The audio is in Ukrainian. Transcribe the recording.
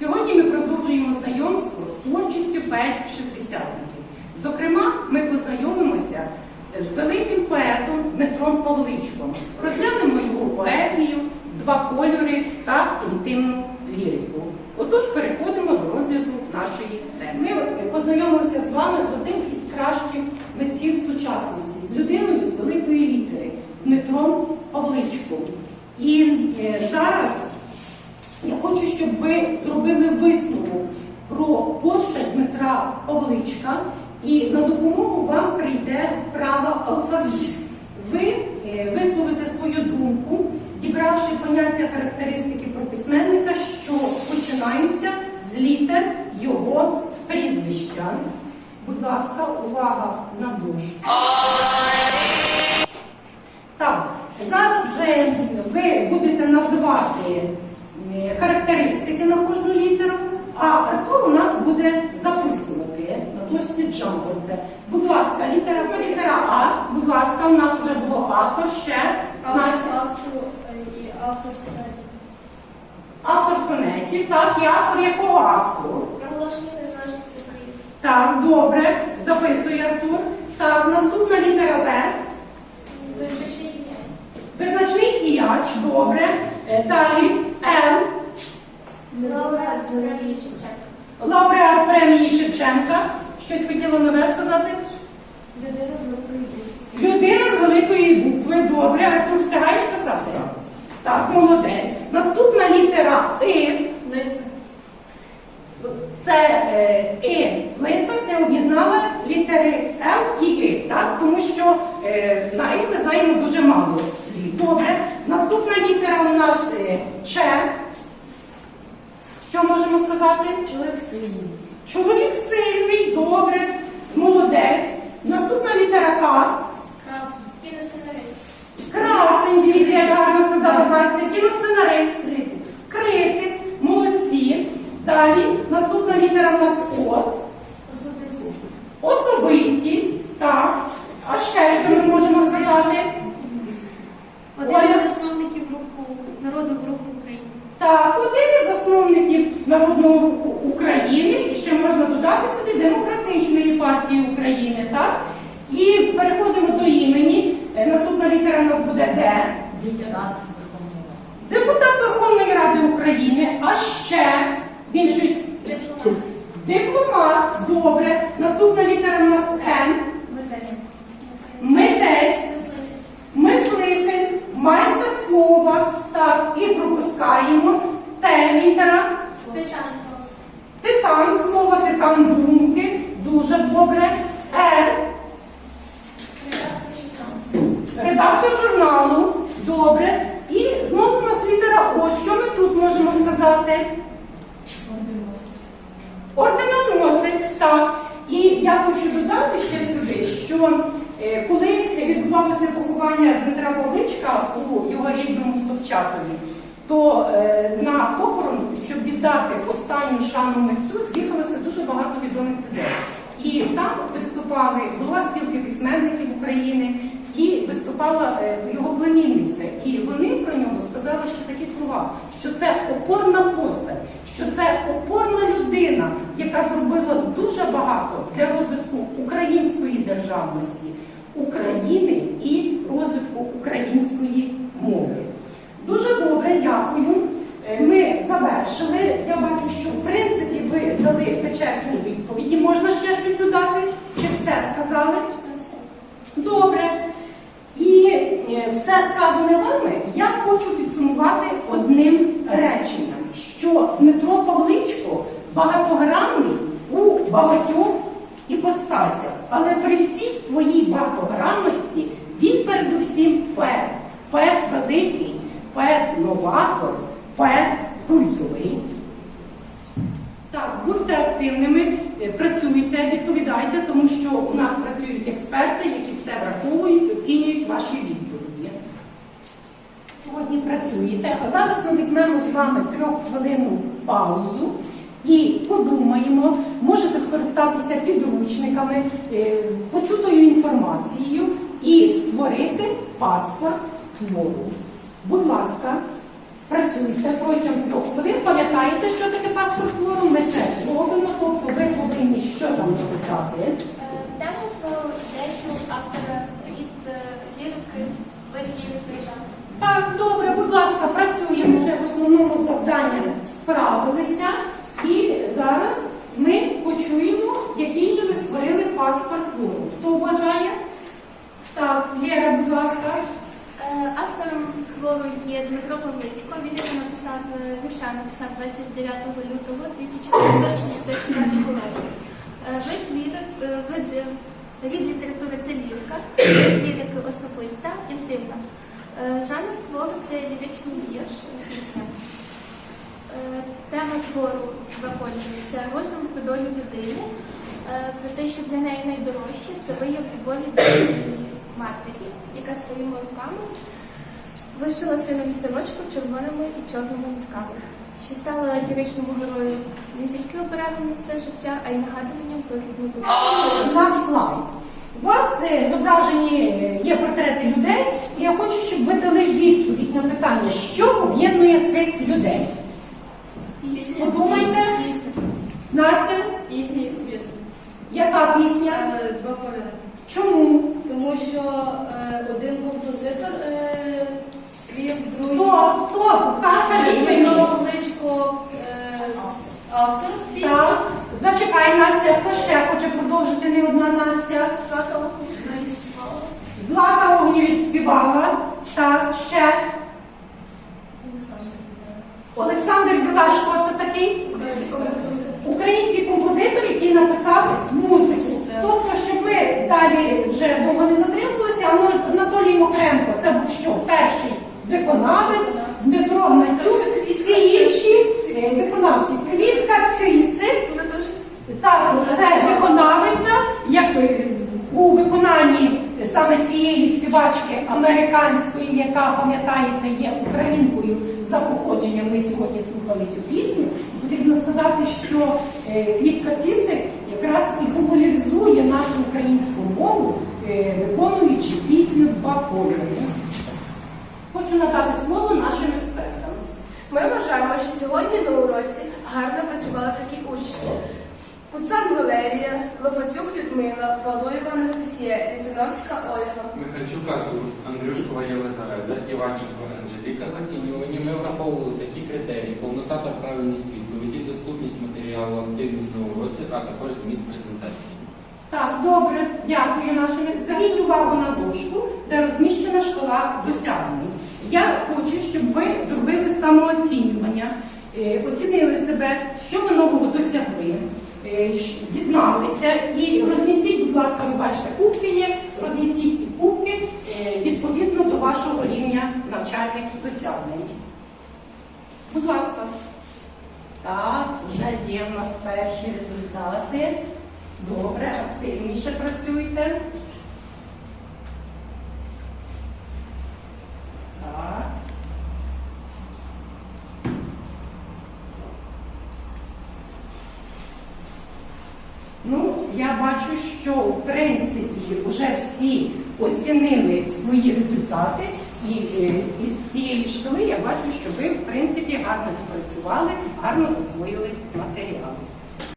Сьогодні ми продовжуємо знайомство з творчістю поетів шестидесятників. Зокрема, ми познайомимося з великим поетом Дмитром Павличком. Розглянемо його поезію, два кольори та інтимну лірику. Отож, переходимо до розгляду нашої теми. Ми познайомилися з вами з одним із кращих митців сучасності, з людиною з великої літери Дмитром Павличком. І е, зараз я хочу, щоб ви зробили висновок про постать Дмитра Павличка, і на допомогу вам прийде вправа алфавіт. Ви е, висловите свою думку, дібравши поняття характеристики про письменника, що починаються з літер його прізвища. Будь ласка, увага на дошку. Так, зараз е, ви будете називати е, характеристики на кожну літеру, а Артур у нас буде записувати Джамборце. Будь ласка, літера, літера А, будь ласка, у нас вже було автор ще. Автор, автор і автор сценарію. Автор сонетів, так, і автор якого автору? Проголошення незалежності України. Так, добре, записує Артур. Так, наступна літера В. Визначний дня. Визначний діяч, добре. Е, Далі М. Лауреат Зелені Шевченка. Лауреат премії Шевченка. Щось нове сказати? Людина з великої дії. Людина з великої букви. Добре. Артур, встигаєш писати? Так, молодець. Наступна літера И. Лице. Це е, І. Лиса не об'єднала літери Л і І, так? тому що е, на І ми знаємо дуже мало слів. Добре. Наступна літера у нас е, Ч. Що можемо сказати? Чоловік сильний. Чоловік сильний, добре, молодець. Наступна літера К. Красний. Кіносценарист. Красень, дивіться, як гарно сказала Настя. Кіносценарист. Критик, молодці. Далі наступна літера у нас О. Особистість. Особистість. Так. А ще що ми можемо сказати? Один Оля? із засновників руху народного руху України. Так, один із засновників Народного руху сюди Демократичної партії України, так? І переходимо до імені. Е, Наступна літера у нас буде Д. Депутат Верховної Ради України, а ще він щось Дипломат. дипломат, добре. Наступна літера у нас М. Митець. Мислитель. майстер слова. Так, і пропускаємо Т літера. Тичанство. Титан слова, титан думки. Дуже добре. Р. Редактор журналу. Добре. І знову у нас літера О. Що ми тут можемо сказати? Орденоносець, так. І я хочу додати ще сюди, що е, коли відбувалося поховання Дмитра Павличка у його рідному Стопчакові, то е, на похорон, щоб віддати останню шану митцю, з'їхалося дуже багато відомих людей. І там виступали голова спілки письменників України і виступала е, його племінниця. І вони про нього сказали ще такі слова, що це опорна постать, що це опорна людина, яка зробила дуже багато для розвитку української державності, України і розвитку української дякую. Е, Ми завершили. Я бачу, що в принципі ви дали вичерпні відповіді. Можна ще щось додати? Чи все сказали? Добре. І е, все сказане вами я хочу підсумувати одним реченням, що Дмитро Павличко багатогранний у багатьох іпостасях, але при всій своїй багатогранності він передусім поет. Поет великий, поет-новатор, поет культовий. Так, будьте активними, е, працюйте, відповідайте, тому що у нас працюють експерти, які все враховують, оцінюють ваші відповіді. Сьогодні працюєте, а зараз ми візьмемо з вами трьоххвилинну паузу і подумаємо, можете скористатися підручниками, е, почутою інформацією і створити паспорт твору. Будь ласка, працюйте протягом трьох хвилин. Пам'ятаєте, що таке паспорт твору? Ми це робимо, тобто ви повинні що там написати. Е, Тему про ідею автора від е. Так, добре, будь ласка, працюємо вже в основному завданням справилися. І зараз ми почуємо, який же ви створили паспорт твору. Хто бажає? Так, Лєра, будь ласка. Є Дмитро Павличко. Він його написав е, вірша написав 29 лютого 1964 року. Е, Вид лірик, е, рід літератури це лірика, вид лірики особиста, інтимна. Жанр твору це ліричний вірш, пісня. Тема твору це роздум про долю людини, про те, що для неї найдорожче це вияв любові до матері, яка своїми руками вишила синові сорочку червоними і чорними нитками, що стала ліричному герою не тільки оберегом все життя, а й нагадуванням про рідну дитину. У нас слайд. У вас е, зображені е, є портрети людей, і я хочу, щоб ви дали відповідь на питання, що об'єднує цих людей. Подумайте. Настя, Пісні яка пісня? е, два кольори. Чому? Тому що е, один композитор свів, другий Хто? Хто? Скажіть мені. Автор. Так. Зачекай, Настя, хто ще хоче продовжити не одна Настя? Злата Охнічна і співала. Злата Огнєвіць співала. Так, ще. Олександр Білаш, хто це такий? Український композитор, який написав музику. Тобто, щоб ми далі вже довго не затримувалися, Ано- Анатолій Мокренко, це був що? Перший виконавець, Дмитро Гнатюк, всі інші виконавці. Квітка Цисик, Вона так, це виконавиця, як у виконанні саме цієї співачки американської, яка, пам'ятаєте, є українкою за походженням. Ми сьогодні слухали цю пісню. Потрібно сказати, що е, Квітка Цісик якраз і популяризує нашу українську мову, е, виконуючи пісню Два кольори. Надати слово нашим експертам. Ми вважаємо, що сьогодні на уроці гарно працювали такі учні. Пуцан Валерія, Лопацюк Людмила, Валуєва Анастасія, Лісиновська Ольга. Михальчук Артур, Андрюшкова Єлизавета, Іванченко Анжеліка. В оцінюванні ми враховували такі критерії: повнота та правильність відповіді, доступність матеріалу, активність на уроці, а також зміст презентації. Так, добре, дякую нашим експертам. Зверніть увагу на дошку, де розміщена шкала досягнень. Я хочу, щоб ви зробили самооцінювання, е, оцінили себе, що ви нового досягли, е, дізналися і розмістіть, будь ласка, ви бачите, кубки є, розмістіть ці кубки е, відповідно до вашого рівня навчальних досягнень. Будь ласка. Так, вже є в нас перші результати. Добре, активніше працюйте. Так. Ну, я бачу, що в принципі вже всі оцінили свої результати, і е, із цієї шкали я бачу, що ви в принципі гарно спрацювали, гарно засвоїли матеріали.